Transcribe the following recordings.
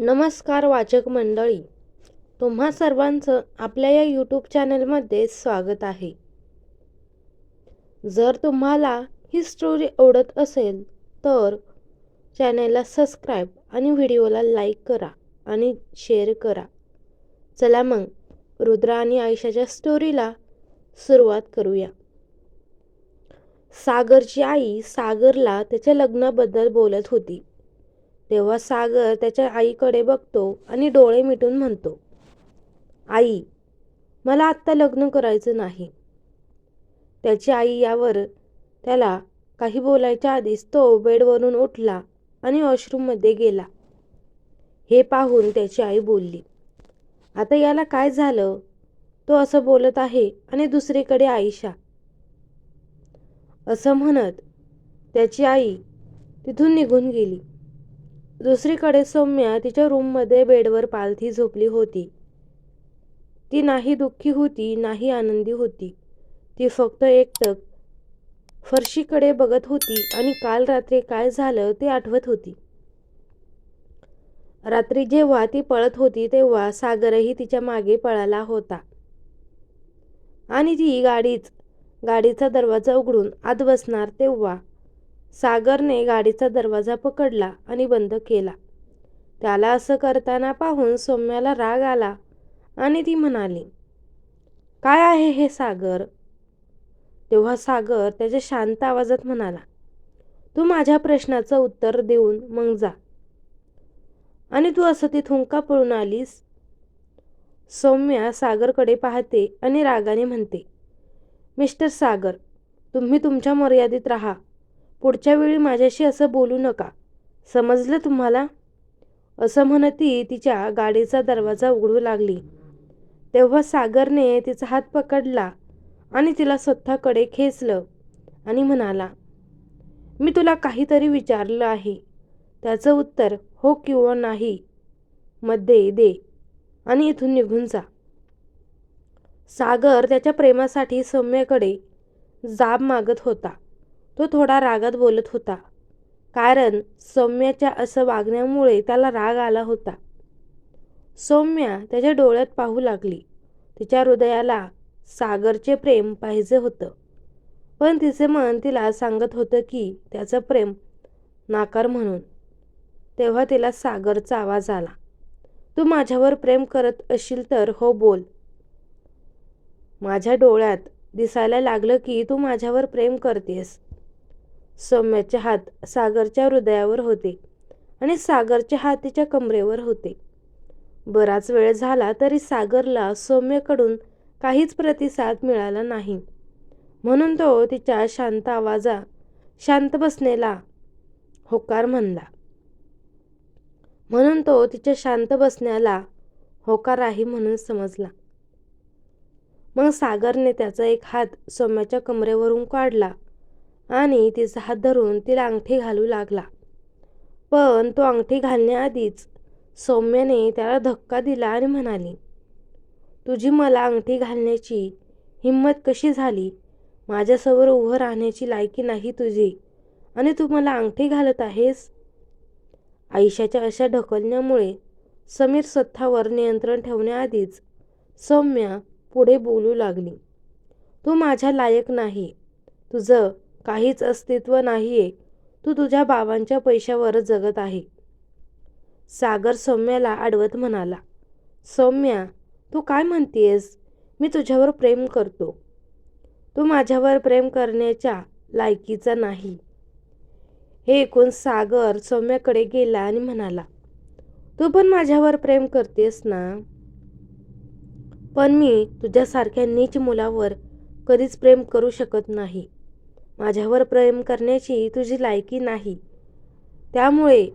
नमस्कार वाचक मंडळी. तुम्हा सर्वांचं आपल्या या यूट्यूब चॅनलमध्ये स्वागत आहे. जर तुम्हाला ही स्टोरी आवडत असेल तर चॅनलला सबस्क्राईब आणि व्हिडिओला लाईक करा आणि शेअर करा. चला मग रुद्रा आणि आयुष्याच्या स्टोरीला सुरुवात करूया. सागरची आई सागरला त्याच्या लग्नाबद्दल बोलत होती. तेव्हा सागर त्याच्या आईकडे बघतो आणि डोळे मिटून म्हणतो आई मला आत्ता लग्न करायचं नाही. त्याची आई यावर त्याला काही बोलायच्या आधीच तो बेडवरून उठला आणि वॉशरूममध्ये गेला. हे पाहून त्याची आई बोलली आता याला काय झालं? तो असं बोलत आहे आणि दुसरीकडे आईशा. असं म्हणत त्याची आई तिथून निघून गेली. दुसरीकडे सौम्या तिच्या रूममध्ये बेडवर पालथी झोपली होती. ती नाही दुःखी होती नाही आनंदी होती. ती फक्त एकटक फरशीकडे बघत होती आणि काल रात्री काय झालं ते आठवत होती. रात्री जेव्हा ती पळत होती तेव्हा सागरही तिच्यामागे पळाला होता. आणि ती गाडीच गाडीचा दरवाजा उघडून आत बसणार तेव्हा सागरने गाडीचा दरवाजा पकडला आणि बंद केला. त्याला असं करताना पाहून सौम्याला राग आला आणि ती म्हणाली काय आहे हे सागर? तेव्हा सागर त्याच्या शांत आवाजात म्हणाला तू माझ्या प्रश्नाचं उत्तर देऊन मग जा. आणि तू असं तिथून का पळून आलीस? सौम्या सागरकडे पाहते आणि रागाने म्हणते मिस्टर सागर तुम्ही तुमच्या मर्यादित राहा. पुढच्या वेळी माझ्याशी असं बोलू नका. समजलं तुम्हाला? असं म्हणत ती तिच्या गाडीचा दरवाजा उघडू लागली. तेव्हा सागरने तिचा हात पकडला आणि तिला स्वतःकडे खेचलं आणि म्हणाला मी तुला काहीतरी विचारलं आहे. त्याचं उत्तर हो किंवा नाही मध्ये दे आणि इथून निघून जा. सागर त्याच्या प्रेमासाठी सौम्याकडे जाब मागत होता. तो थोडा रागात बोलत होता. कारण सौम्याच्या असं वागण्यामुळे त्याला राग आला होता. सौम्या त्याच्या डोळ्यात पाहू लागली. तिच्या हृदयाला सागरचे प्रेम पाहिजे होतं. पण तिचे मन तिला सांगत होतं की त्याचं प्रेम नाकार म्हणून. तेव्हा तिला सागरचा आवाज आला. तू माझ्यावर प्रेम करत असशील तर हो बोल. माझ्या डोळ्यात दिसायला लागलं की तू माझ्यावर प्रेम करतेस. सौम्याचे हात सागरच्या हृदयावर होते आणि सागरचे हात तिच्या कमरेवर होते. बराच वेळ झाला तरी सागरला सौम्यकडून काहीच प्रतिसाद मिळाला नाही. म्हणून तो तिच्या शांत आवाजा शांत बसण्याला होकार म्हणला. म्हणून तो तिच्या शांत बसण्याला होकार आहे म्हणून समजला. मग सागरने त्याचा एक हात सौम्याच्या कमरेवरून काढला. आणि तिचा हात धरून तिला अंगठी घालू लागला. पण तो अंगठी घालण्याआधीच सौम्याने त्याला धक्का दिला आणि म्हणाली तुझी मला अंगठी घालण्याची हिंमत कशी झाली? माझ्यासमोर उभं राहण्याची लायकी नाही तुझी. आणि तू मला अंगठी घालत आहेस? आयुष्याच्या अशा ढकलण्यामुळे समीर स्वतःवर नियंत्रण ठेवण्याआधीच सौम्या पुढे बोलू लागली तू माझ्या लायक नाही. तुझं काहीच अस्तित्व नाही आहे तू तुझ्या बाबांच्या पैशावरच जगत आहे. सागर सौम्याला आडवत म्हणाला सौम्या तू काय म्हणतेस मी तुझ्यावर प्रेम करतो. तू माझ्यावर प्रेम करण्याच्या लायकीचा नाही. हे ऐकून सागर सौम्याकडे गेला आणि म्हणाला तू पण माझ्यावर प्रेम करतेस ना? पण मी तुझ्यासारख्या नीच मुलावर कधीच प्रेम करू शकत नाही. माझ्यावर प्रेम करण्याची तुझी लायकी नाही. त्यामुळे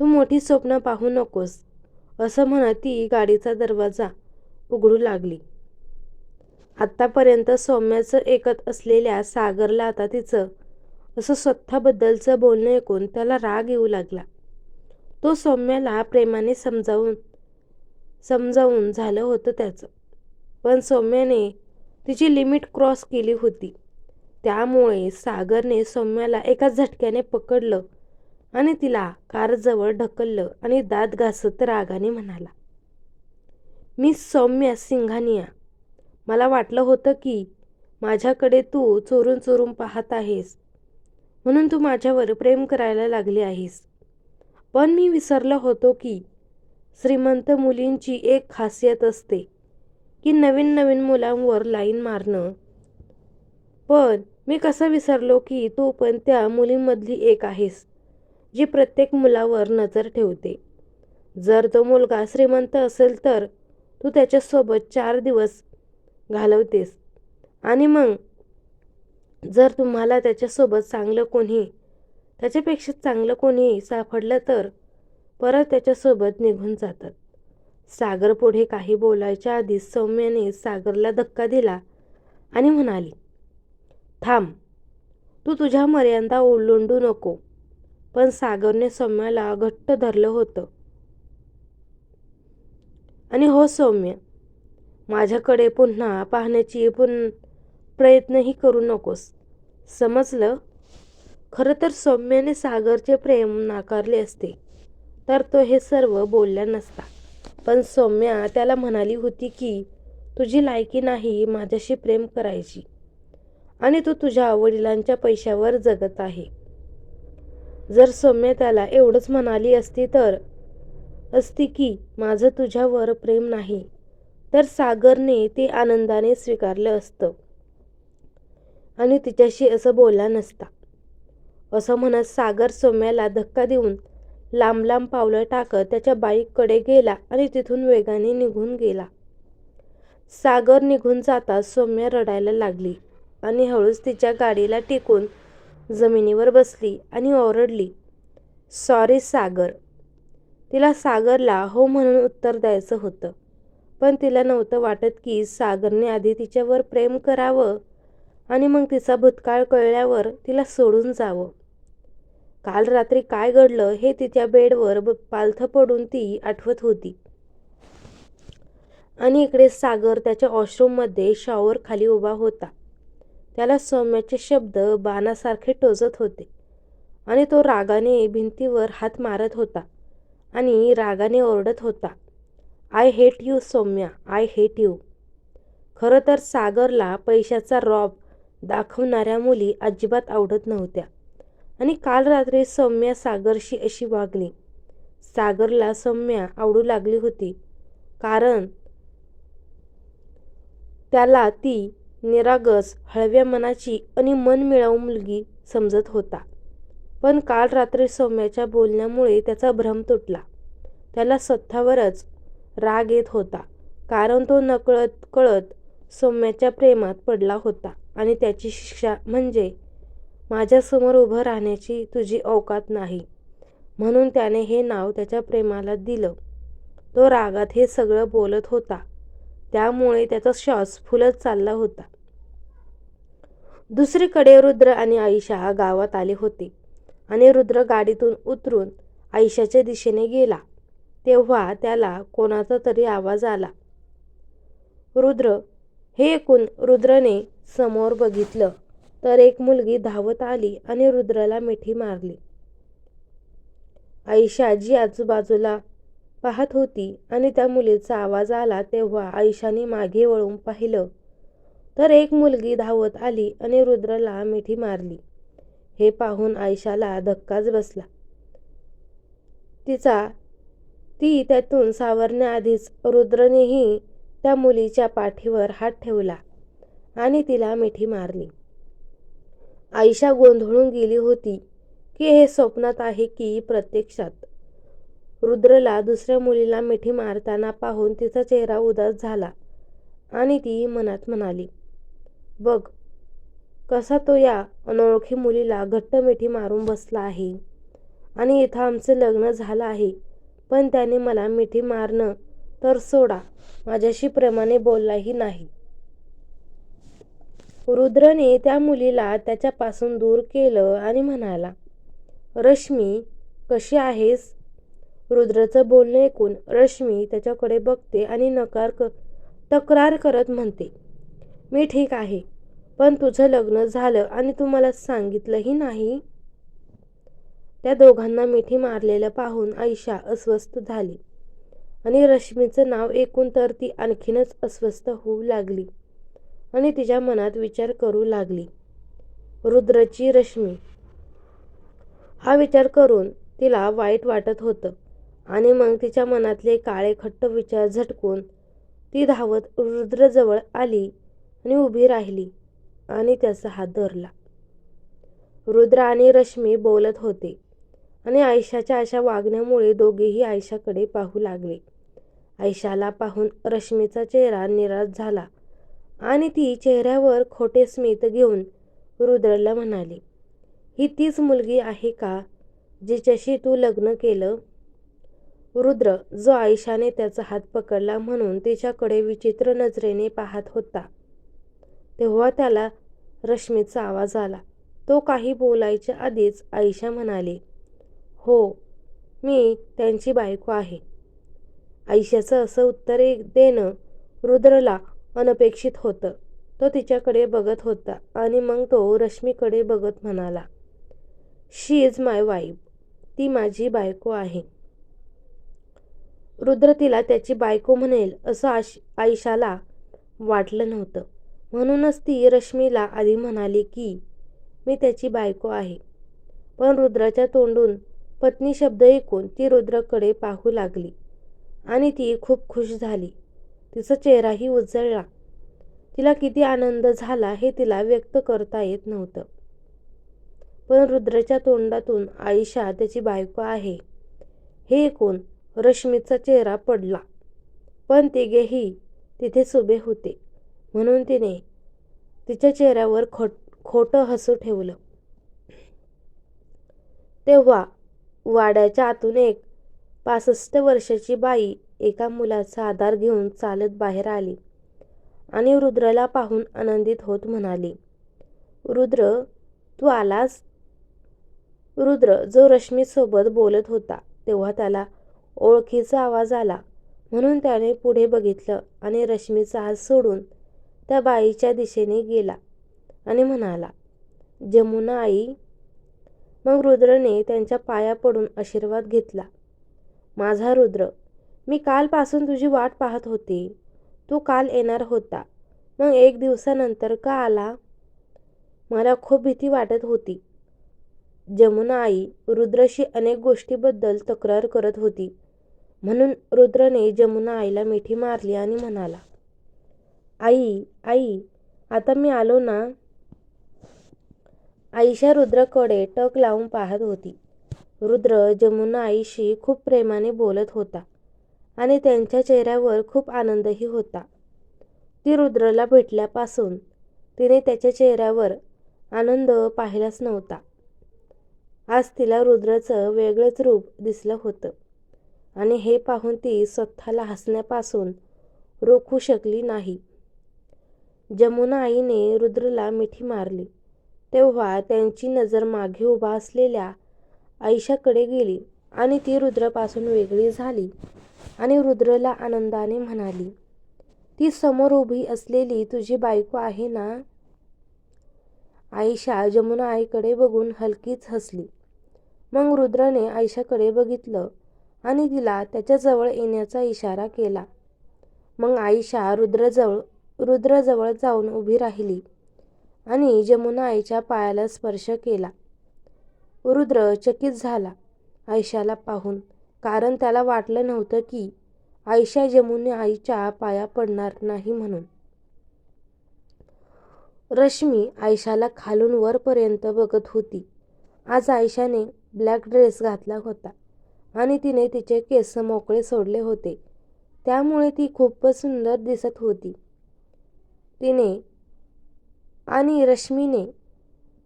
तू मोठी स्वप्न पाहू नकोस असं म्हणत ती गाडीचा दरवाजा उघडू लागली. आत्तापर्यंत सौम्याचं ऐकत असलेल्या सागरला आता तिचं असं स्वतःबद्दलचं बोलणं ऐकून त्याला राग येऊ लागला. तो सौम्याला प्रेमाने समजावून समजावून झालं होतं त्याचं. पण सौम्याने तिची लिमिट क्रॉस केली होती. त्यामुळे सागरने सौम्याला एका झटक्याने पकडलं आणि तिला कारजवळ ढकललं आणि दात घासत रागाने म्हणाला मी सौम्या सिंघानिया. मला वाटलं होतं की माझ्याकडे तू चोरून चोरून पाहत आहेस म्हणून तू माझ्यावर प्रेम करायला लागली आहेस. पण मी विसरलो होतो की श्रीमंत मुलींची एक खासियत असते की नवीन नवीन मुलांवर लाईन मारणं. पण मी कसं विसरलो की तू पण त्या मुलींमधली एक आहेस जी प्रत्येक मुलावर नजर ठेवते. जर तो मुलगा श्रीमंत असेल तर तू त्याच्यासोबत चार दिवस घालवतेस. आणि मग जर तुम्हाला त्याच्यासोबत चांगलं कोणी त्याच्यापेक्षा चांगलं कोणी सापडलं तर परत त्याच्यासोबत निघून जातात. सागर पुढे काही बोलायच्या आधी सौम्याने सागरला धक्का दिला आणि म्हणाली थांब. तू तुझ्या मर्यादा ओलांडू नको. पण सागरने सौम्याला घट्ट धरलं होतं. आणि हो सौम्य माझ्याकडे पुन्हा पाहण्याची पुन प्रयत्नही करू नकोस. समजलं? खरं तर सौम्याने सागरचे प्रेम नाकारले असते तर तो हे सर्व बोलला नसता. पण सौम्या त्याला म्हणाली होती की तुझी लायकी नाही माझ्याशी प्रेम करायची. आणि तू तुझ्या वडिलांच्या पैशावर जगत आहे. जर सौम्य त्याला एवढंच म्हणाली असती तर असती की माझं तुझ्यावर प्रेम नाही तर सागरने ते आनंदाने स्वीकारलं असतं. आणि तिच्याशी असं बोलला नसता. असं म्हणत सागर सौम्याला धक्का देऊन लांब लांब पावलं टाकत त्याच्या बाईककडे गेला आणि तिथून वेगाने निघून गेला. सागर निघून जाता सौम्या रडायला लागली. आणि हळूच तिच्या गाडीला टेकून जमिनीवर बसली आणि ओरडली सॉरी सागर. तिला सागरला हो म्हणून उत्तर द्यायचं होतं पण तिला नव्हतं वाटत की सागरने आधी तिच्यावर प्रेम करावं आणि मग तिचा भूतकाळ कळल्यावर तिला सोडून जावं. काल रात्री काय घडलं हे तिच्या बेडवर पालथं पडून ती आठवत होती. आणि इकडे सागर त्याच्या वॉशरूममध्ये शॉवर खाली उभा होता. त्याला सौम्याचे शब्द बाणासारखे टोचत होते. आणि तो रागाने भिंतीवर हात मारत होता आणि रागाने ओरडत होता I hate you Saumya I hate you खरं तर सागरला पैशाचा रॉब दाखवणाऱ्या मुली अजिबात आवडत नव्हत्या. आणि काल रात्री सौम्या सागरशी अशी वागली. सागरला सौम्या आवडू लागली होती कारण त्याला ती निरागस हळव्या मनाची आणि मन मिळावू मुलगी समजत होता. पण काल रात्री सौम्याच्या बोलण्यामुळे त्याचा भ्रम तुटला. त्याला स्वतःवरच राग येत होता कारण तो नकळत कळत सौम्याच्या प्रेमात पडला होता आणि त्याची शिक्षा म्हणजे माझ्यासमोर उभं राहण्याची तुझी अवकात नाही. म्हणून त्याने हे नाव त्याच्या प्रेमाला दिलं. तो रागात हे सगळं बोलत होता. त्यामुळे त्याचा श्वास फुलत चालला होता. दुसरीकडे रुद्र आणि आईशा गावात आले होते. आणि रुद्र गाडीतून उतरून आयशाच्या दिशेने गेला. तेव्हा त्याला कोणाचा तरी आवाज आला. रुद्र हे ऐकून रुद्रने समोर बघितलं तर एक मुलगी धावत आली आणि रुद्राला मिठी मारली. आयशा जी आजूबाजूला पाहत होती आणि त्या मुलीचा आवाज आला तेव्हा आयशाने मागे वळून पाहिलं. तर एक मुलगी धावत आली आणि रुद्रला मिठी मारली. हे पाहून आयशाला धक्काच बसला. तिचा ती त्यातून सावरण्याआधीच रुद्रनेही त्या मुलीच्या पाठीवर हात ठेवला आणि तिला मिठी मारली. आयशा गोंधळून गेली होती की हे स्वप्नात आहे की प्रत्यक्षात? रुद्रला दुसऱ्या मुलीला मिठी मारताना पाहून तिचा चेहरा उदास झाला आणि ती मनात म्हणाली बघ कसा तो या अनोळखी मुलीला घट्ट मिठी मारून बसला आहे. आणि इथं आमचं लग्न झालं आहे पण त्याने मला मिठी मारणं तर सोडा माझ्याशी प्रेमाने बोललाही नाही. रुद्रने त्या मुलीला त्याच्यापासून दूर केलं आणि म्हणाला रश्मी कशी आहेस? रुद्रचं बोलणं ऐकून रश्मी त्याच्याकडे बघते आणि नकार क तक्रार करत म्हणते मी ठीक आहे. पण तुझं लग्न झालं आणि तू मला सांगितलंही नाही. त्या दोघांना मिठी मारलेलं पाहून आयशा अस्वस्थ झाली. आणि रश्मीचं नाव ऐकून तर ती आणखीनच अस्वस्थ होऊ लागली. आणि तिच्या मनात विचार करू लागली. रुद्रची रश्मी. हा विचार करून तिला वाईट वाटत होतं. आणि मग तिच्या मनातले काळे खट्ट विचार झटकून ती धावत रुद्रजवळ आली. आणि उभी राहिली आणि त्याचा हात धरला. रुद्र आणि रश्मी बोलत होते आणि आयशाच्या अशा वागण्यामुळे दोघेही आयशाकडे पाहू लागले. आयशाला पाहून रश्मीचा चेहरा निराश झाला आणि ती चेहऱ्यावर खोटे स्मित घेऊन रुद्रला म्हणाली ही तीच मुलगी आहे का जिच्याशी तू लग्न केलं? रुद्र जो आयशाने त्याचा हात पकडला म्हणून तिच्याकडे विचित्र नजरेने पाहत होता. तेव्हा त्याला रश्मीचा आवाज आला. तो काही बोलायच्या आधीच आयशा म्हणाली हो मी त्यांची बायको आहे. आयशाचं असं उत्तर एक देणं रुद्रला अनपेक्षित होतं. तो तिच्याकडे बघत होता आणि मग तो रश्मीकडे बघत म्हणाला शी इज माय वाईफ. ती माझी बायको आहे. रुद्र तिला त्याची बायको म्हणेल असं आश आयशाला वाटलं नव्हतं. म्हणूनच ती रश्मीला आधी म्हणाली की मी त्याची बायको आहे. पण रुद्राच्या तोंडून पत्नी शब्द ऐकून ती रुद्राकडे पाहू लागली आणि ती खूप खुश झाली. तिचा चेहराही उजळला. तिला किती आनंद झाला हे तिला व्यक्त करता येत नव्हतं. पण रुद्राच्या तोंडातून आयशा त्याची बायको आहे. हे ऐकून रश्मीचा चेहरा पडला. पण तिघेही तिथेच उभे होते. म्हणून तिने तिच्या चेहऱ्यावर खोट खोटं हसू ठेवलं. तेव्हा वाड्याच्या आतून एक पासष्ट वर्षाची बाई एका मुलाचा आधार घेऊन चालत बाहेर आली आणि रुद्रला पाहून आनंदित होत म्हणाली रुद्र तू आलास? रुद्र जो रश्मीसोबत बोलत होता तेव्हा त्याला ओळखीचा आवाज आला म्हणून त्याने पुढे बघितलं आणि रश्मीचा हात सोडून त्या बाईच्या दिशेने गेला आणि म्हणाला जमुना आई. मग रुद्रने त्यांच्या पाया पडून आशीर्वाद घेतला माझा रुद्र मी कालपासून तुझी वाट पाहत होती. तू काल येणार होता. मग एक दिवसानंतर का आला? मला खूप भीती वाटत होती. जमुना आई रुद्रशी अनेक गोष्टीबद्दल तक्रार करत होती. म्हणून रुद्रने जमुना आईला मिठी मारली आणि म्हणाला आई आई आता मी आलो ना. आईशा रुद्रकडे टक लावून पाहत होती. रुद्र जमुना आईशी खूप प्रेमाने बोलत होता आणि त्यांच्या चेहऱ्यावर खूप आनंदही होता. ती रुद्रला भेटल्यापासून तिने त्याच्या चेहऱ्यावर आनंद पाहिलाच नव्हता. आज तिला रुद्राचं वेगळंच रूप दिसलं होतं आणि हे पाहून ती स्वतःला हसण्यापासून रोखू शकली नाही. जमुना आईने रुद्रला मिठी मारली. तेव्हा त्यांची नजर मागे उभा असलेल्या आयशाकडे गेली आणि ती रुद्रापासून वेगळी झाली आणि रुद्रला आनंदाने म्हणाली ती समोर उभी असलेली तुझी बायको आहे ना? आईशा जमुना आईकडे बघून हलकीच हसली. मग रुद्राने आयशाकडे बघितलं आणि तिला त्याच्याजवळ येण्याचा इशारा केला. मग आयशा रुद्रजवळ रुद्रजवळ जाऊन उभी राहिली आणि जमुना आईच्या पायाला स्पर्श केला. रुद्र चकित झाला. आयशाला पाहून कारण त्याला वाटलं नव्हतं की आयशा जमुना आईच्या पाया पडणार नाही म्हणून. रश्मी आयशाला खालून वरपर्यंत बघत होती. आज आयशाने ब्लॅक ड्रेस घातला होता आणि तिने तिचे केस मोकळे सोडले होते. त्यामुळे ती खूपच सुंदर दिसत होती. तिने आणि रश्मीने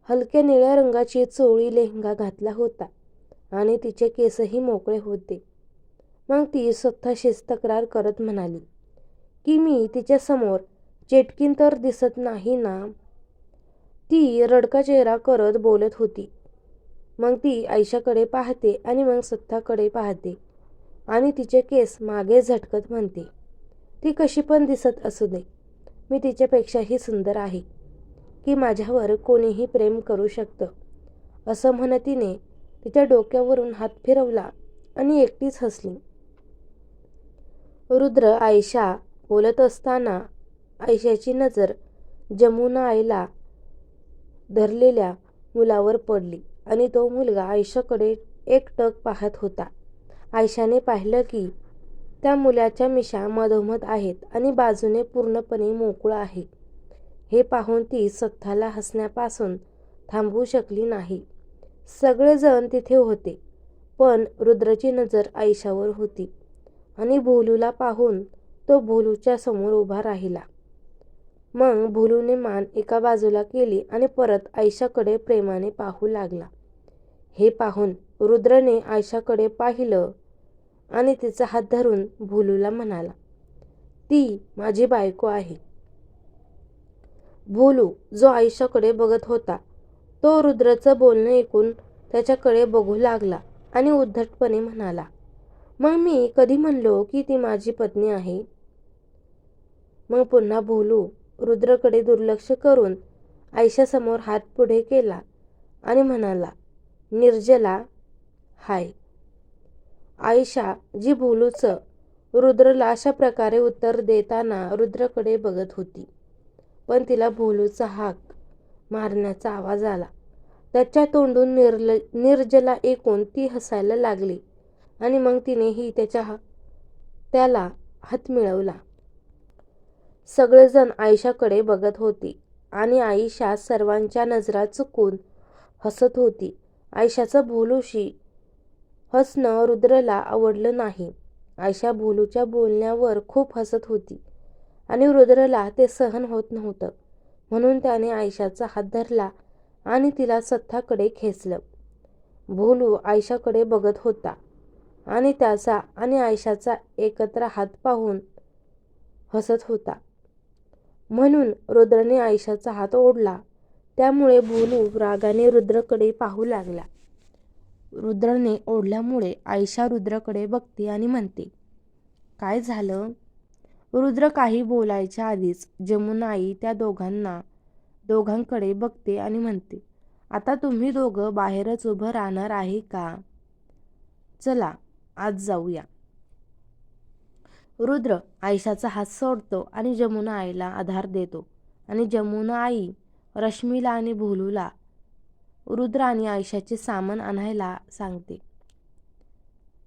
हलक्या निळ्या रंगाची चोळी लेहंगा घातला होता आणि तिचे केसही मोकळे होते. मग ती स्वतःशीच तक्रार करत म्हणाली की मी तिच्यासमोर चेटकीन तर दिसत नाही ना ती रडका चेहरा करत बोलत होती. मग ती आयशाकडे पाहते आणि मग स्वतःकडे पाहते आणि तिचे केस मागे झटकत म्हणते ती कशी पण दिसत असू दे. मी तिच्यापेक्षाही सुंदर आहे की माझ्यावर कोणीही प्रेम करू शकतं. असं म्हणतीने तिच्या डोक्यावरून हात फिरवला आणि एकटीच हसली. रुद्र आयशा बोलत असताना आयशाची नजर जमुना आईला धरलेल्या मुलावर पडली आणि तो मुलगा आयशाकडे एकटक पाहत होता. आयशाने पाहिलं की त्या मुलाच्या मिशा मधोमध आहेत आणि बाजूने पूर्णपणे मोकळं आहे. हे पाहून ती स्वतःला हसण्यापासून थांबवू शकली नाही. सगळेजण तिथे होते पण रुद्रची नजर आयशावर होती आणि भोलूला पाहून तो भोलूच्या समोर उभा राहिला. मग भोलूने मान एका बाजूला केली आणि परत आयशाकडे प्रेमाने पाहू लागला. हे पाहून रुद्रने आयशाकडे पाहिलं आणि तिचा हात धरून भोलूला म्हणाला ती माझी बायको आहे. भोलू जो आयुष्याकडे बघत होता तो रुद्रचं बोलणं ऐकून त्याच्याकडे बघू लागला आणि उद्धटपणे म्हणाला मग मी कधी म्हणलो की ती माझी पत्नी आहे? मग पुन्हा भोलू रुद्रकडे दुर्लक्ष करून आयशासमोर हात पुढे केला आणि म्हणाला निर्जला हाय. आयशा जी भोलूचं रुद्रला अशा प्रकारे उत्तर देताना रुद्रकडे बघत होती. पण तिला भोलूचा हाक मारण्याचा आवाज आला. त्याच्या तोंडून निर्ल निर्जला ऐकून ती हसायला लागली आणि मग तिनेही त्याच्या त्याला हात मिळवला. सगळेजण आयशाकडे बघत होते आणि आयशा सर्वांच्या नजरा चुकून हसत होती. आयशाचं भोलूशी हसणं रुद्रला आवडलं नाही. आयशा भोलूच्या बोलण्यावर खूप हसत होती आणि रुद्रला ते सहन होत नव्हतं. म्हणून त्याने आयशाचा हात धरला आणि तिला सत्ताकडे खेचलं. भोलू आयशाकडे बघत होता आणि त्याचा आणि आयशाचा एकत्र हात पाहून हसत होता. म्हणून रुद्रने आयशाचा हात ओढला. त्यामुळे भोलू रागाने रुद्रकडे पाहू लागला. रुद्रने ओढल्यामुळे आयशा रुद्रकडे बघते आणि म्हणते काय झालं? रुद्र काही बोलायच्या आधीच जमुनाई त्या दोघांना दोघांकडे बघते आणि म्हणते आता तुम्ही दोघं बाहेरच उभं राहणार आहे का? चला आज जाऊया. रुद्र आयशाचा हात सोडतो आणि जमुना आईला आधार देतो आणि जमुना आई रश्मीला आणि भोलूला रुद्र आणि आयशाचे सामान आणायला सांगते.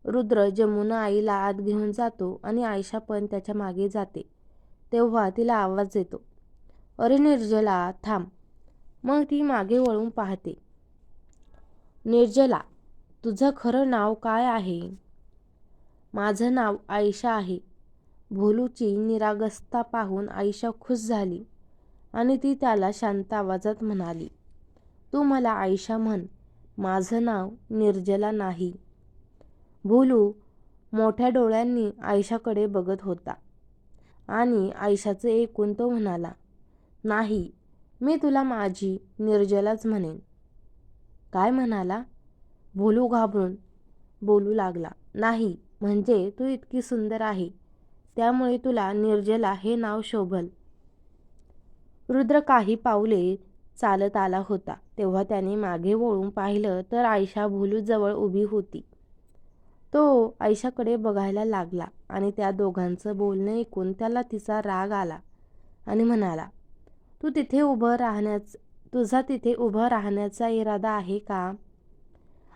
रुद्र जमुना आईला आत घेऊन जातो आणि आयशा पण त्याच्यामागे जाते. तेव्हा तिला आवाज येतो अरे निर्जला थांब. मग ती मागे वळून पाहते. निर्जला तुझं खरं नाव काय आहे? माझं नाव आयशा आहे. भोलूची निरागस्ता पाहून आयशा खुश झाली आणि ती त्याला शांत आवाजात म्हणाली. तू मला आयशा म्हण. माझं नाव निर्जला नाही. भोलू मोठ्या डोळ्यांनी आयशाकडे बघत होता. आणि आयशाचं ऐकून तो म्हणाला नाही मी तुला माझी निर्जलाच म्हणेन. काय म्हणाला? भोलू घाबरून. बोलू लागला नाही म्हणजे तू इतकी सुंदर आहे त्यामुळे तुला निर्जला हे नाव शोभल. रुद्र काही पावले चालत आला होता. तेव्हा त्याने मागे वळून पाहिलं तर आयशा भोलूजवळ उभी होती. तो आयशाकडे बघायला लागला आणि त्या दोघांचं बोलणं ऐकून त्याला तिचा राग आला आणि म्हणाला तू तिथे उभं राहण्याच तुझा तिथे उभं राहण्याचा इरादा आहे का?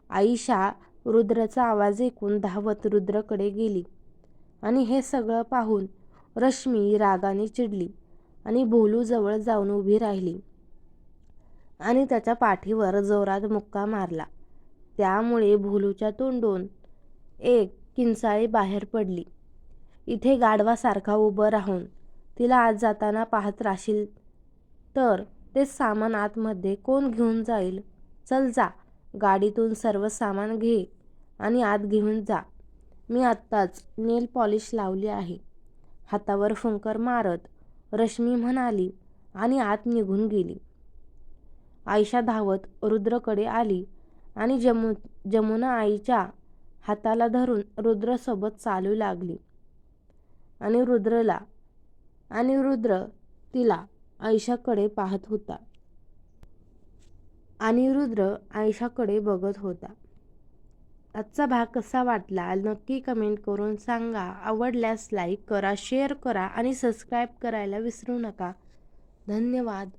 आईशा रुद्रचा आवाज ऐकून धावत रुद्रकडे गेली आणि हे सगळं पाहून रश्मी रागाने चिडली आणि भोलूजवळ जाऊन उभी राहिली. आणि त्याच्या पाठीवर जोरात मुक्का मारला. त्यामुळे भोलूच्या तोंडून एक किंचाळी बाहेर पडली. इथे गाढवासारखा उभं राहून तिला आत जाताना पाहत राशील तर ते सामान आतमध्ये कोण घेऊन जाईल? चल जा गाडीतून सर्व सामान घे आणि आत घेऊन जा. मी आत्ताच नेल पॉलिश लावली आहे. हातावर फुंकर मारत रश्मी म्हणाली आणि आत निघून गेली. आयशा धावत रुद्रकडे आली आणि जमु जमुना आईच्या हाताला धरून रुद्रसोबत चालू लागली. आणि रुद्रला आणि रुद्र तिला आयशाकडे पाहत होता. आणि रुद्र आयशाकडे बघत होता. आजचा भाग कसा वाटला? नक्की कमेंट करून सांगा. आवडल्यास लाईक करा शेअर करा आणि सबस्क्राईब करायला विसरू नका. धन्यवाद.